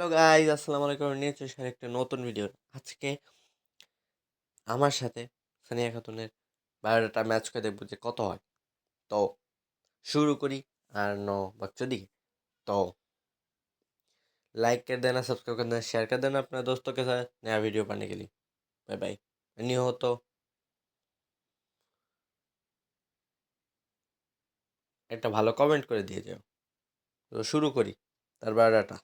Hello guys আসসালামু আলাইকুম নিয়ে চলে এসেছি একটা নতুন ভিডিও আজকে আমার সাথে সানিয়া খাতুনের বায়োডাটা ম্যাচ করে দেখবো যে কত হয় তো शुरू करी और नो बच्चों दी तो लाइक कर देना सब्सक्राइब कर देना शेयर कर देना अपने दोस्तों के साथ नया वीडियो पाने के लिए बाय बाय नहीं हो तो একটা ভালো কমেন্ট করে দিয়ে যাও তো শুরু করি তার বায়োডাটা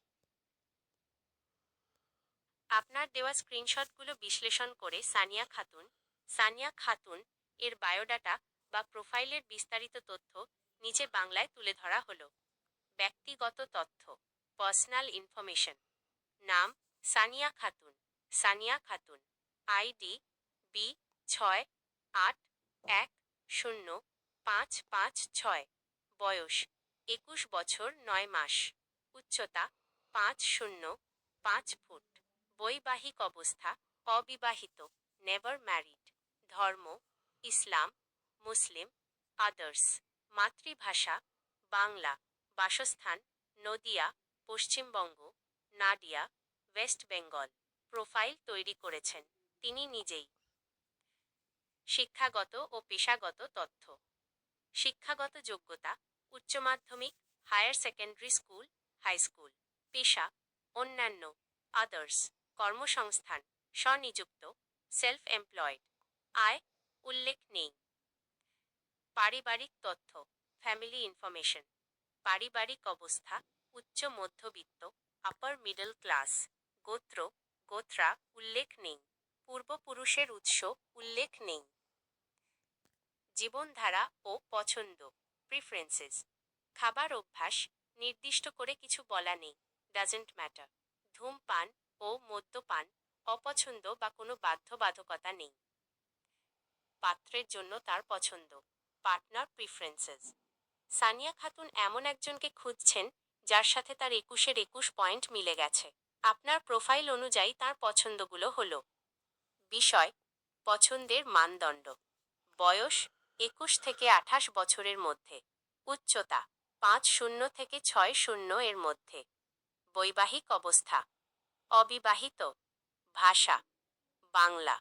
আপনার দেওয়া স্ক্রিনশটগুলো বিশ্লেষণ করে সানিয়া খাতুন সানিয়া খাতুন এর বায়োডাটা বা প্রোফাইলের বিস্তারিত তথ্য নিচে বাংলায় তুলে ধরা হলো। ব্যক্তিগত তথ্য পার্সোনাল ইনফরমেশন নাম, সানিয়া খাতুন সানিয়া খাতুন। আইডি, বি, ছয়, আট, এক, শূন্য, পাঁচ পাঁচ, ছয়। বয়স, একুশ বছর, নয় মাস। উচ্চতা, পাঁচ, শূন্য, পাঁচ ফুট। বৈবাহিক অবস্থা, অবিবাহিত নেভার ম্যারিড ধর্ম, ইসলাম, মুসলিম আদার্স মাতৃভাষা, বাংলা, বাসস্থান, নদিয়া, পশ্চিমবঙ্গ নাডিয়া ওয়েস্ট বেঙ্গল প্রোফাইল তৈরি করেছেন তিনি নিজেই। শিক্ষাগত ও পেশাগত তথ্য। শিক্ষাগত যোগ্যতা, উচ্চ মাধ্যমিক higher secondary school high school পেশা, অন্যান্য আদার্স কর্মসংস্থান, স্বনিযুক্ত সেলফ এমপ্লয়েড আয়, উল্লেখ নেই। পারিবারিক তথ্য ফ্যামিলি ইনফরমেশন পারিবারিক অবস্থা, উচ্চ মধ্যবিত্ত আপার মিডল ক্লাস গোত্র, গোত্রা, উল্লেখ নেই। পূর্বপুরুষের উৎস, উল্লেখ নেই। জীবনধারা ও পছন্দ প্রিফারেন্সেস খাবার অভ্যাস, নির্দিষ্ট করে কিছু বলা নেই ডাজেন্ট ম্যাটার ধূমপান ও মদ্যপান, অপছন্দ বা কোনো বাধ্যবাধকতা নেই। পাত্রের জন্য তার পছন্দ, পার্টনার প্রিফারেন্সেস। সানিয়া খাতুন এমন একজনকে খুঁজছেন যার সাথে তার একুশের একুশ পয়েন্ট মিলে গেছে। আপনার প্রোফাইল অনুযায়ী তার পছন্দগুলো হলো, বিষয়, পছন্দের মানদণ্ড, বয়স, একুশ থেকে আঠাশ বছরের মধ্যে, উচ্চতা, পাঁচ শূন্য থেকে ছয় শূন্য এর মধ্যে, বৈবাহিক অবস্থা। অবিবাহিত, ভাষা, বাংলা,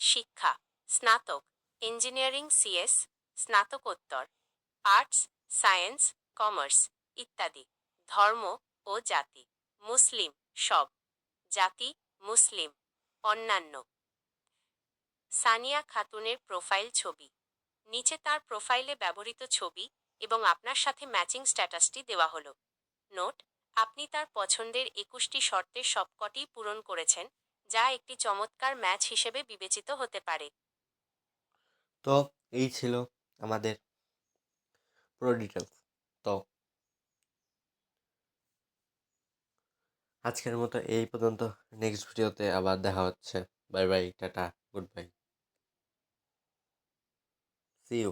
শিক্ষা, স্নাতক, ইঞ্জিনিয়ারিং, সিএস, স্নাতকোত্তর, আর্টস, সায়েন্স, কমার্স ইত্যাদি। ধর্ম ও জাতি, মুসলিম সব, জাতি মুসলিম, অন্যান্য। সানিয়া খাতুনের প্রোফাইল ছবি। নিচে তার প্রোফাইলে ব্যবহৃত ছবি এবং আপনার সাথে ম্যাচিং স্ট্যাটাসটি দেওয়া হলো। নোট আপনি তার পছন্দের একুশটি শর্তের সবকটি পূরণ করেছেন, যা একটি চমৎকার ম্যাচ হিসেবে বিবেচিত হতে পারে। তো, এই ছিল আমাদের পুরো ডিটেলস তো, আজকের মতো এই পর্যন্ত। নেক্সট ভিডিওতে আবার দেখা হচ্ছে। Bye bye tata good bye see you